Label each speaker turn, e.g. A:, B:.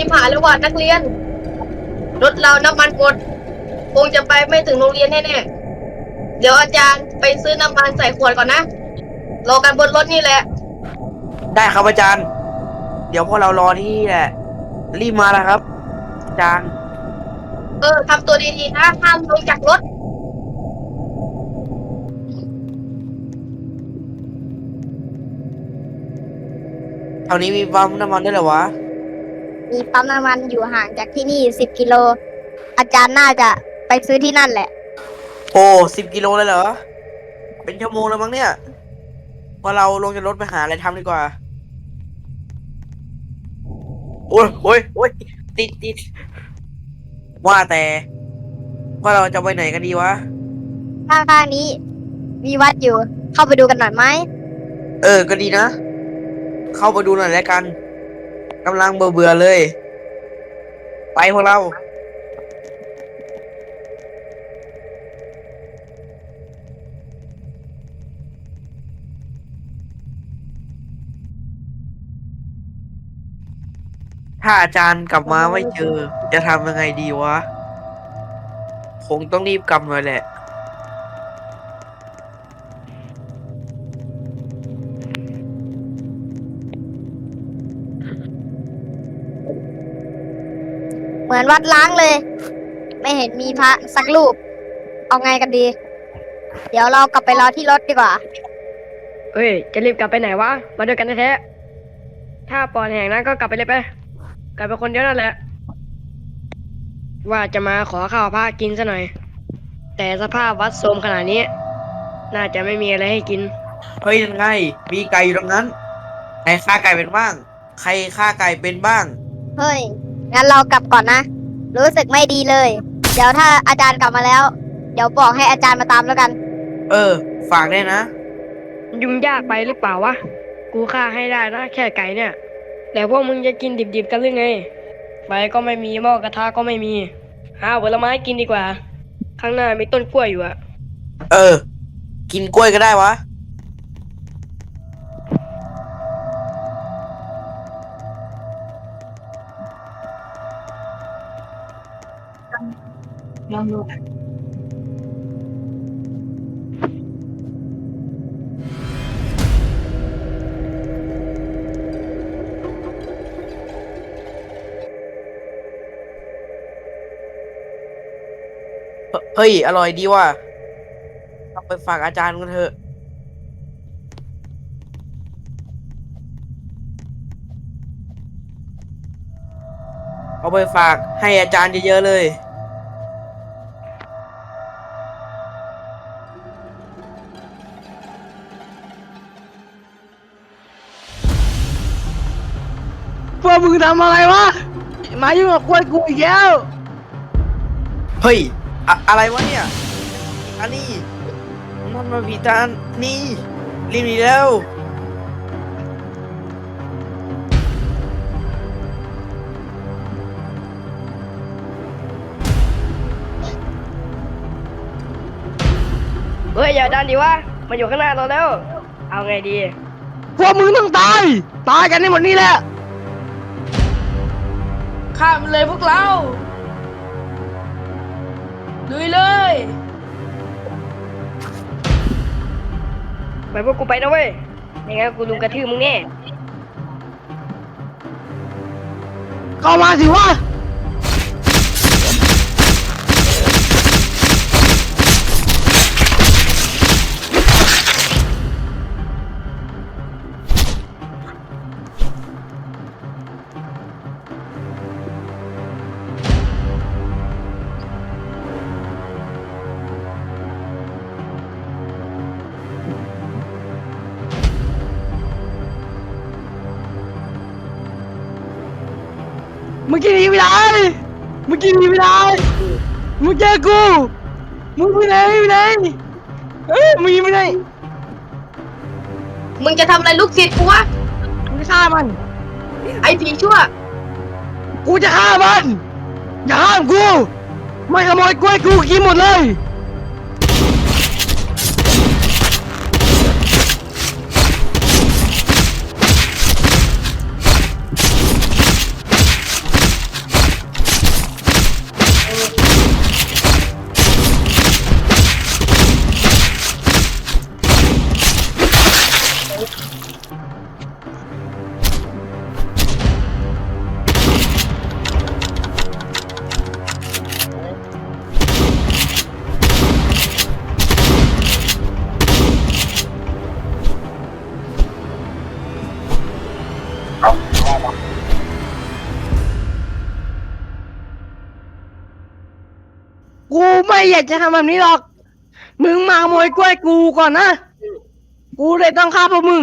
A: ชิมหายแล้วว่ะนักเรียน รถเราน้ำมันหมดคงจะไปไม่ถึงโรงเรียนแน่ๆเดี๋ยวอาจารย์ไปซื้อน้ำมันใส่ขวดก่อนนะรอกันบนรถนี่แหละ
B: ได้ครับอาจารย์ เดี๋ยวพวกเรารอที่นี่แหละรีบมาแล้วครับ อาจารย์
A: เออทำตัวดีๆนะห้ามลงจากรถ
B: แถวนี้มีปั๊มน้ำมันด้วยเหรอวะ
C: มีปั๊มน้ำมันอยู่ห่างจากที่นี่สิบกิโล อาจารย์น่าจะไปซื้อที่นั่นแหละ
B: โอ้สิบกิโลเลยเหรอ เป็นชั่วโมงแล้วมั้งเนี่ยพอเราลงจากรถไปหาอะไรทำดีกว่า โอ้ยโอ้ยโอ้ยติดติดว่าแต่ ว่าเราจะไปไหนกันดีวะ
C: ข้างๆนี้ มีวัดอยู่ เข้าไปดูกันหน่อยไหม
B: เออ ก็ดีนะ เข้าไปดูหน่อยแล้วกัน กำลังเบื่อเบื่อเลย ไปพวกเรา ถ้าอาจารย์กลับมาไม่เจอ จะทำยังไงดีวะ คงต้องรีบกลับหน่อยแหละ
C: เหมือนวัดล้างเลย ไม่เห็นมีพระสักรูป เอาไงกันดี เดี๋ยวเรากลับไปรอที่รถดีกว่า
D: เฮ้ย จะรีบกลับไปไหนวะ มาด้วยกันแท้ๆถ้าปอนแห่งนั้นก็กลับไปเลยไป กลับไปคนเดียวนั่นแหละ ว่าจะมาขอข้าวพระกินซะหน่อย แต่สภาพวัดโทรมขนาดนี้ น่าจะไม่มีอะไรให้กิน
B: เฮ้ยยังไง มีไก่อยู่ตรงนั้น ใครฆ่าไก่เป็นบ้าง ใครฆ่าไก่เป็นบ้าง
C: เฮ้ย งั้นเรากลับก่อนนะ รู้สึกไม่ดีเลย เดี๋ยวถ้าอาจารย์กลับมาแล้ว เดี๋ยวบอกให้อาจารย์มาตามแล้วกัน
B: เออ ฝากได้วยนะ
D: ยุ่งยากไปหรือเปล่าวะ กูฆ่าให้ได้นะแค่ไก่เนี่ย แต่พวกมึงจะกินดิบๆกันหรือไงไฟก็ไม่มีหม้อกระทะก็ไม่มี หาผลไม้กินดีกว่า ข้างหน้ามีต้นกล้วยอยู่อะ
B: เออ กินกล้วยก็ได้วะ เฮ้ย อร่อยดีว่ะเอาไปฝากอาจารย์กันเถอะ เอาไปฝากให้อาจารย์เยอะๆเลย
D: มึงทำอะไรวะมายุ่งกับกล้วยกูอีกแล้ว
B: เฮ้ยอะอะไรวะเนี่ย อันนี้มันมาผีตานี่รีบหนีแล้ว
D: เฮ้ยอย่าดันดิวะมันอยู่ข้างหน้าเราแล้ว เอาไงดี
E: พวกมึงต้องตาย ตายกันในหมดนี้แหละ
D: ข้ามเลยพวกเราลุยเลย ไปพวกกูไปนะเว้ยไม่งั้นกูลุมกระทืบมึงแน่
E: เข้ามาสิวะ มึงกินหนีไม่ได้มึงกินหนีไม่ได้มึงเจอกูมึงไปไหนไปไหนเอ้ยมึงหนีไปไหน
A: มึงจะทำอะไรลูกศิษย์กูวะ
E: มึงจะฆ่ามัน
A: ไอ้ผีชั่ว
E: กูจะฆ่ามัน อย่าห้ามกู ไม่ขโมยกล้วยกูกินหมดเลย ไม่อยากจะทำแบบนี้หรอก มึงมาขโมยกล้วยกูก่อนนะ กูเลยต้องฆ่าพวกมึง